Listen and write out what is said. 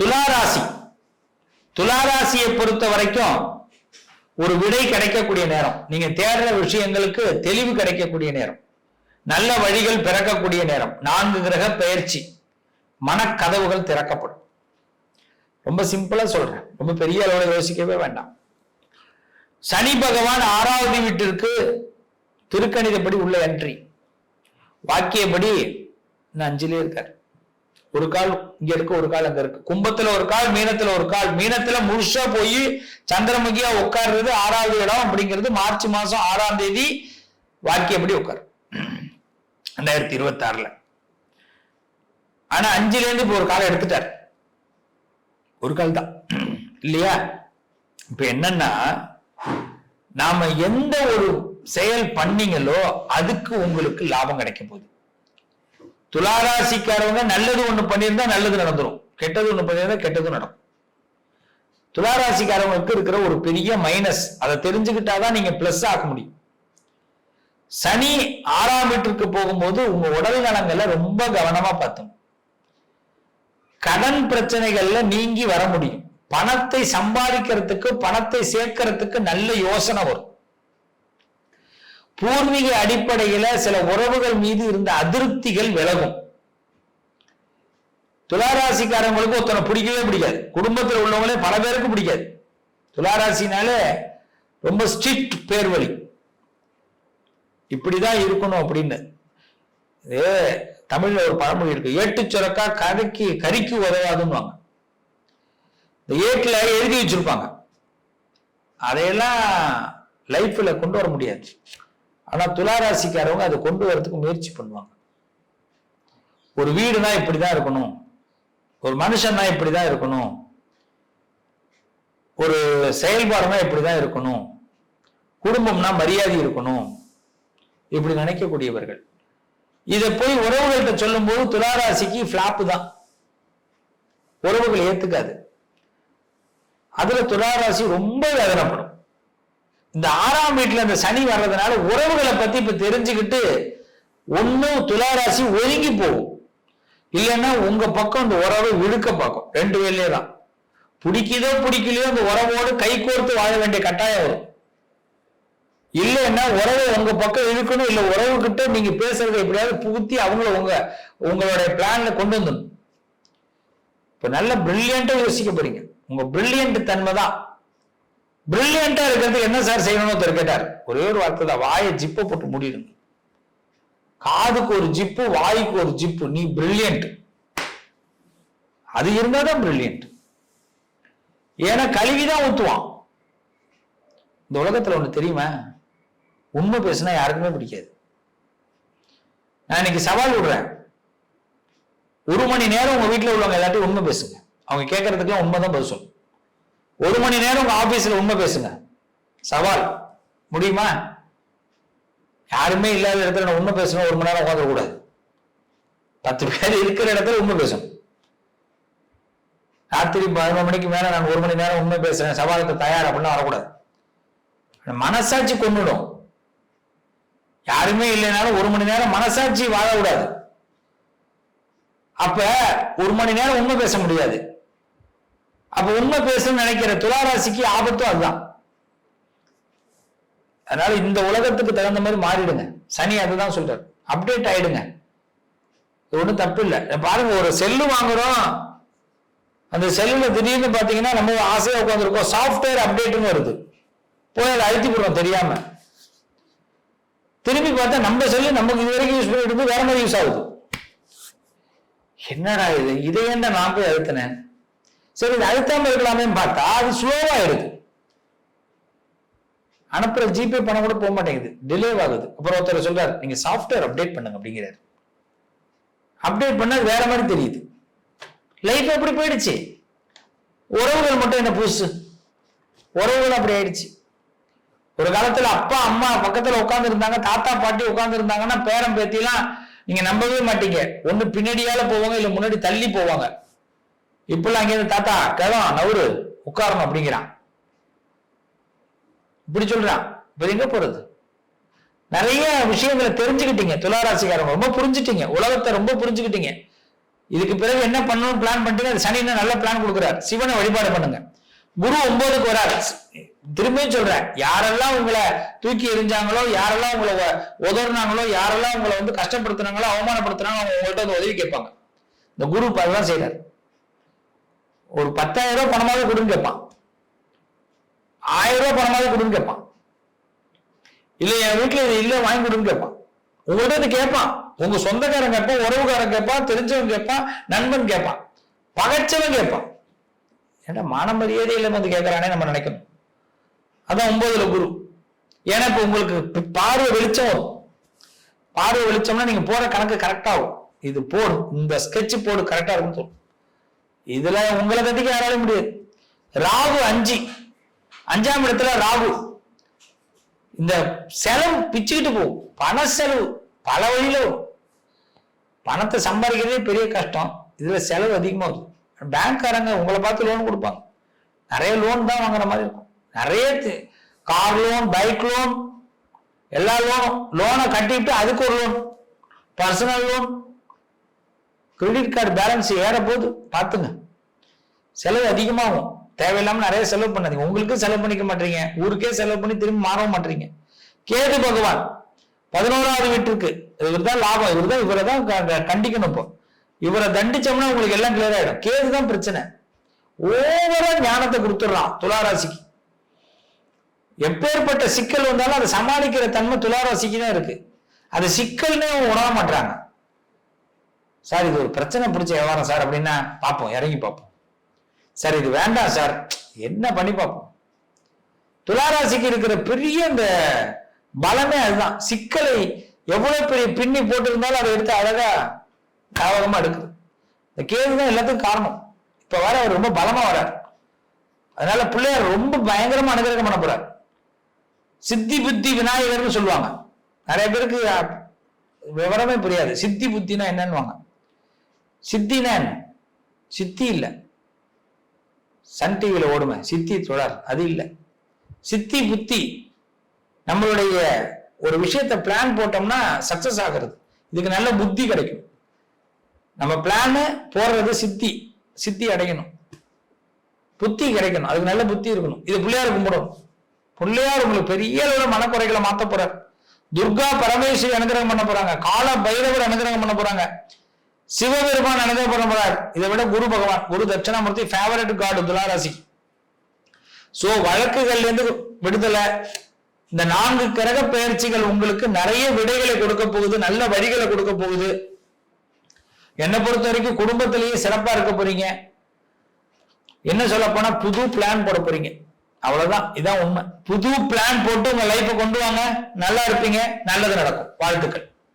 துளாராசி துளாராசியை பொறுத்த வரைக்கும் ஒரு விடை கிடைக்கக்கூடிய நேரம். நீங்க தேடுற விஷயங்களுக்கு தெளிவு கிடைக்கக்கூடிய நேரம். நல்ல வழிகள் பிறக்கக்கூடிய நேரம். நான்கு கிரக பயிற்சி மனக்கதவுகள் திறக்கப்படும். ரொம்ப சிம்பிளா சொல்றேன். ரொம்ப பெரிய அளவில் யோசிக்கவே வேண்டாம். சனி பகவான் ஆறாவது வீட்டிற்கு திருக்கணிதப்படி உள்ள என்ட்ரி வாக்கியப்படி நான் அஞ்சிலே இருக்கார். ஒரு கால் இங்க இருக்கு ஒரு கால் அங்க இருக்கு. கும்பத்துல ஒரு கால் மீனத்துல ஒரு கால். மீனத்துல முழுசா போய் சந்திரமுகியா உட்கார்றது ஆறாவது இடம் அப்படிங்கிறது மார்ச் மாசம் ஆறாம் தேதி வாக்கியப்படி உட்காரு ரெண்டாயிரத்தி இருபத்தி ஆறுல ஆனா அஞ்சுல இருந்து இப்ப ஒரு காலம் எடுத்துட்டார். ஒரு கால் தான். இல்லையா? இப்ப என்னன்னா நாம எந்த ஒரு செயல் பண்ணீங்களோ அதுக்கு உங்களுக்கு லாபம் கிடைக்க போகுது. துளாராசிக்காரவங்க நல்லது ஒண்ணு பண்ணியிருந்தா நல்லது நடந்துடும் கெட்டது ஒண்ணு பண்ணியிருந்தா கெட்டது நடக்கும். துளாராசிக்காரவங்களுக்கு இருக்கிற ஒரு பெரிய மைனஸ் அதை தெரிஞ்சுக்கிட்டாதான் நீங்க பிளஸ் ஆக்க முடியும். சனி ஆறாம் வீட்டிற்கு போகும்போது உங்க உடல் நலங்களை ரொம்ப கவனமா பார்த்தோம் கடன் பிரச்சனைகள்ல நீங்கி வர முடியும். பணத்தை சம்பாதிக்கிறதுக்கு பணத்தை சேர்க்கறதுக்கு நல்ல யோசனை வரும். பூர்வீக அடிப்படையில சில உறவுகள் மீது இருந்த அதிருப்திகள் விலகும். துளாராசிக்காரங்களுக்கு ஒருத்தனை பிடிக்கவே பிடிக்காது. குடும்பத்தில் உள்ளவங்களே பல பேருக்கு பிடிக்காது. துளாராசினாலே ரொம்ப ஸ்ட்ரிக்ட் பேர் வழி இப்படிதான் இருக்கணும் அப்படின்னு. இது தமிழ்ல ஒரு பழமொழி இருக்கு. ஏட்டு சுரக்கா கதைக்கு கறிக்கு உதவாதுன்னு இந்த ஏட்டில் எழுதி வச்சிருப்பாங்க. அதையெல்லாம் லைஃப்ல கொண்டு வர முடியாது. ஆனா துளாராசிக்காரவங்க அதை கொண்டு வரதுக்கு முயற்சி பண்ணுவாங்க. ஒரு வீடுனா இப்படிதான் இருக்கணும். ஒரு மனுஷன்னா இப்படிதான் இருக்கணும். ஒரு செயல்பாடுனா இப்படிதான் இருக்கணும். குடும்பம்னா மரியாதை இருக்கணும். இப்படி நினைக்கக்கூடியவர்கள். இதை போய் உறவுகள்கிட்ட சொல்லும்போது துளாராசிக்கு பிளாப்பு தான். உறவுகள் ஏத்துக்காது. அதுல துளாராசி ரொம்ப வேதனைப்படும். இந்த ஆறாம் வீட்டுல இந்த சனி வர்றதுனால உறவுகளை பத்தி இப்ப தெரிஞ்சுக்கிட்டு ஒன்னும் துளாராசி ஒதுங்கி போகும். இல்லைன்னா உங்க பக்கம் இந்த உறவை விழுக்க பார்க்கும். ரெண்டு வேலையே தான். பிடிக்குதோ பிடிக்கலையோ இந்த உறவோடு கை கோர்த்து வாழ வேண்டிய கட்டாயம் வரும். இல்லைன்னா உறவை உங்க பக்கம் இழுக்கணும். இல்லை உறவு கிட்ட நீங்க பேசுறதை எப்படியாவது புகுத்தி அவங்கள உங்க உங்களுடைய பிளான்ல கொண்டு வந்துடணும். இப்ப நல்ல பிரில்லியண்டா யோசிக்க போறீங்க. உங்க பிரில்லியன்ட் தன்மை தான். பிரில்லியண்டா இருக்கிறது என்ன சார் செய்யணும்னு ஒருத்தர் கேட்டார். ஒரே ஒரு வார்த்தை தான் வாயை ஜிப்பை போட்டு முடியணும் காதுக்கு ஒரு ஜிப்பு வாய்க்கு ஒரு ஜிப்பு நீ பிரில்லியன்ட் அது இருந்தாதான் பிரில்லியன்ட் ஏன்னா கழுவிதான் ஊத்துவான். இந்த உலகத்துல ஒண்ணு தெரியுமா? உண்மை பேசுனா யாருக்குமே பிடிக்காது. நான் இன்னைக்கு சவால் விடுறேன். ஒரு மணி நேரம் உங்க வீட்டில் உள்ளவங்க எல்லாத்தையும் உண்மை பேசுங்க. அவங்க கேட்கறதுக்குலாம் உண்மைதான் பதில் சொல்லும். ஒரு மணி நேரம் உங்க ஆபீஸ்ல உண்மை பேசுங்க. சவால். முடியுமா? யாருமே இல்லாத இடத்துல நான் உண்மை பேசணும் ஒரு மணி நேரம் உட்காந்துட கூடாது. பத்து பேர் இருக்கிற இடத்துல உண்மை பேசணும் ராத்திரி பதினொரு மணிக்கு மேல நான் ஒரு மணி நேரம் உண்மை பேசுறேன் சவாலுக்கு தயார் அப்படின்னு வரக்கூடாது. மனசாட்சி கொண்டுடும் யாருமே இல்லைனாலும் ஒரு மணி நேரம் மனசாட்சி வாழக்கூடாது. அப்ப ஒரு மணி நேரம் உண்மை பேச முடியாது. அப்ப உண்மை பேசணும்னு நினைக்கிற துளாராசிக்கு ஆபத்தும் அதுதான். அதனால இந்த உலகத்துக்கு தகுந்த மாதிரி மாறிடுங்க. சனி அதுதான் சொல்றாரு. அப்டேட் ஆயிடுங்க. இது ஒண்ணும் தப்பு இல்லை. பாருங்க ஒரு செல்லு வாங்குறோம். அந்த செல்லுல திடீர்னு பாத்தீங்கன்னா நம்ம ஆசையா உட்காந்துருக்கோம் சாஃப்ட்வேர் அப்டேட்னு வருது. போய் அதை அழுத்தி போடுறோம் தெரியாம. திரும்பி பார்த்தா நம்ம செல்லு நமக்கு இது வரைக்கும் யூஸ் பண்ணிட்டு இருந்து வேற மாதிரி யூஸ் ஆகுது. என்னடா இது? இதை என்ன நான் போய் அழுத்தினேன்? சரி இது அழுத்தாம இருக்கலாமேன்னு பார்த்தா அது ஸ்லோவாயிடுது அனுப்புற ஜிபே பணம் கூட போக மாட்டேங்குது. டிலே ஆகுது. அப்புறம் ஒருத்தர் சொல்றாரு நீங்க சாஃப்ட்வேர் அப்டேட் பண்ணுங்க அப்படிங்கிறாரு. அப்டேட் பண்ணா வேற மாதிரி தெரியுது. லைஃப் எப்படி போயிடுச்சு? உறவுகள் மட்டும் என்ன புதுசு? உறவுகள் அப்படி ஆயிடுச்சு. ஒரு காலத்துல அப்பா அம்மா பக்கத்துல உட்கார்ந்து இருந்தாங்க தாத்தா பாட்டி உட்கார்ந்து இருந்தாங்கன்னா பேரன் பேத்திலாம் நீங்க நம்பவே மாட்டீங்க. ஒண்ணு பின்னாடியால போவாங்க இல்ல முன்னாடி தள்ளி போவாங்க. இப்பெல்லாம் அங்கே தாத்தா கிழம் நவரு உட்காரணும் அப்படிங்கிறான். இப்படி சொல்றான். இப்ப எங்க போறது? நிறைய விஷயங்களை தெரிஞ்சுக்கிட்டீங்க துளாராசிக்காரங்க. ரொம்ப புரிஞ்சுட்டீங்க. உலகத்தை ரொம்ப புரிஞ்சுக்கிட்டீங்க. இதுக்கு பிறகு என்ன பண்ணணும்னு பிளான் பண்ணிட்டீங்க? அது சனி என்ன நல்ல பிளான் கொடுக்குறாரு. சிவனை வழிபாடு பண்ணுங்க. குரு ஒன்பதுக்கு வராரு. திரும்பியும் சொல்றேன். யாரெல்லாம் உங்களை தூக்கி எரிஞ்சாங்களோ யாரெல்லாம் உங்களை உ- உதறினாங்களோ யாரெல்லாம் உங்களை வந்து கஷ்டப்படுத்துனாங்களோ அவமானப்படுத்துனாங்களோ அவங்க உங்கள்கிட்ட வந்து உதவி கேட்பாங்க. இந்த குரு இப்ப செய்யறாரு ஒரு பத்தாயிரம் ரூபாய் பணமாவது கொடுன்னு கேட்பான் ஆயிரம் ரூபாய் பணமாவது கொடுன்னு கேட்பான் இல்ல என் வீட்டுல இது இல்ல வாங்கி கொடுன்னு கேட்பான் உங்கள்கிட்ட கேட்பான் உங்க சொந்தக்காரன் கேட்பான் உறவுக்காரன் கேட்பான் தெரிஞ்சவன் கேட்பான் நண்பன் கேட்பான் பகைச்சவன் கேட்பான் ஏன்னா மான மரியாதை இல்லாம வந்து கேட்கறானே நம்ம நினைக்கணும். அதான் ஒன்பதுல குரு. ஏன்னா இப்ப உங்களுக்கு பார்வை வெளிச்சம் வரும். பார்வை வெளிச்சம்னா நீங்க போற கணக்கு கரெக்டா ஆகும் இது போடு இந்த ஸ்கெட்ச் போடு கரெக்டா இருக்கும் சொல்லும் இதுல உங்களை தட்டிக்க யாராலும் முடியாது. ராகு அஞ்சு. அஞ்சாம் இடத்துல ராகு. இந்த செலவு பிச்சுக்கிட்டு போகும். பண செலவு பல வழியிலும் பணத்தை சம்பாதிக்கிறதே பெரிய கஷ்டம். இதுல செலவு அதிகமாகுது பேங்க்காரங்க உங்களை பார்த்து லோன் கொடுப்பாங்க. நிறைய லோன் தான் வாங்குற மாதிரி இருக்கும். நிறைய கார் லோன் பைக் லோன் எல்லா லோனும் லோனை கட்டிட்டு அதுக்கு ஒரு loan personal loan credit card balance ஏற போகுது பார்த்துங்க. செலவு அதிகமாகும். தேவையில்லாம நிறைய செலவு பண்ணாதீங்க. உங்களுக்கு செலவு பண்ணிக்க மாட்டீங்க. ஊருக்கே செலவு பண்ணி திரும்பி மாறவும் மாட்டீங்க. கேது பகவான் பதினோராவது வீட்டுக்கு இவர் தான் லாபம் இவர் தான் இவரை தான் கண்டிக்கணும் இப்போ. இவரை தண்டிச்சோம்னா உங்களுக்கு எல்லாம் கிளியர் ஆயிடும். கேது தான் பிரச்சனை. ஓவரா ஞானத்தை கொடுத்துடுறான் துளாராசிக்கு. எப்பேற்பட்ட சிக்கல் வந்தாலும் அதை சமாளிக்கிற தன்மை துளாராசிக்கு தான் இருக்கு. அது சிக்கல்னே அவங்க உணர மாட்டாங்க சார் இது ஒரு பிரச்சனை பிடிச்ச விவகாரம் சார் அப்படின்னா பார்ப்போம் இறங்கி பார்ப்போம் சார் இது வேண்டாம் சார். என்ன பண்ணி பார்ப்போம் துளாராசிக்கு இருக்கிற பெரிய இந்த பலமே அதுதான். சிக்கலை எவ்வளவு பெரிய பின்னி போட்டிருந்தாலும் அதை எடுத்து அழகா ஞாபகமா எடுக்குது. இந்த கேது தான் எல்லாத்துக்கும் காரணம். இப்ப வர அவர் ரொம்ப பலமா வரார். அதனால பிள்ளையார் ரொம்ப பயங்கரமா அனுகிரகம் பண்ண போறார். சித்தி புத்தி விநாயகர்னு சொல்லுவாங்க. நிறைய பேருக்கு விவரமே புரியாது. சித்தி புத்தினா என்னன்னுவாங்க. சித்தினா என்ன சித்தி இல்லை. சன் டிவியில் ஓடுமே. சித்தி தொடர் அது இல்லை. சித்தி புத்தி. நம்மளுடைய ஒரு விஷயத்தை பிளான் போட்டோம்னா சக்சஸ் ஆகிறது. இதுக்கு நல்ல புத்தி கிடைக்கும். நம்ம பிளான் போடுறது சித்தி. சித்தி அடையணும். புத்தி கிடைக்கணும். அதுக்கு நல்ல புத்தி இருக்கணும். இது பிள்ளையார் கும்பிடும். பிள்ளையார் உங்களுக்கு பெரிய அளவுல மனக்குறைகளை மாற்ற போறார். துர்கா பரமேஸ்வரி அனுகிரகம் பண்ண போறாங்க. கால பைரவர் அனுகிரகம் பண்ண போறாங்க. சிவபெருமான் நடந்தே பண்ண போறார். இதை விட குரு பகவான் குரு தட்சிணாமூர்த்தி ஃபேவரட் காடு துளாராசி. சோ வழக்குகள்ல இருந்து விடுதலை. இந்த நான்கு கிரக பயிற்சிகள் உங்களுக்கு நிறைய விடைகளை கொடுக்க போகுது நல்ல வழிகளை கொடுக்க போகுது. என்னை பொறுத்த வரைக்கும் குடும்பத்திலேயே சிறப்பா இருக்க போறீங்க. என்ன சொல்ல போனா புது பிளான் போட போறீங்க. அவ்வளவுதான். இதான் உண்மை. புது பிளான் போட்டு உங்க லைஃபை கொண்டு வாங்க. நல்லா இருப்பீங்க. நல்லது நடக்கும். வாழ்த்துக்கள்.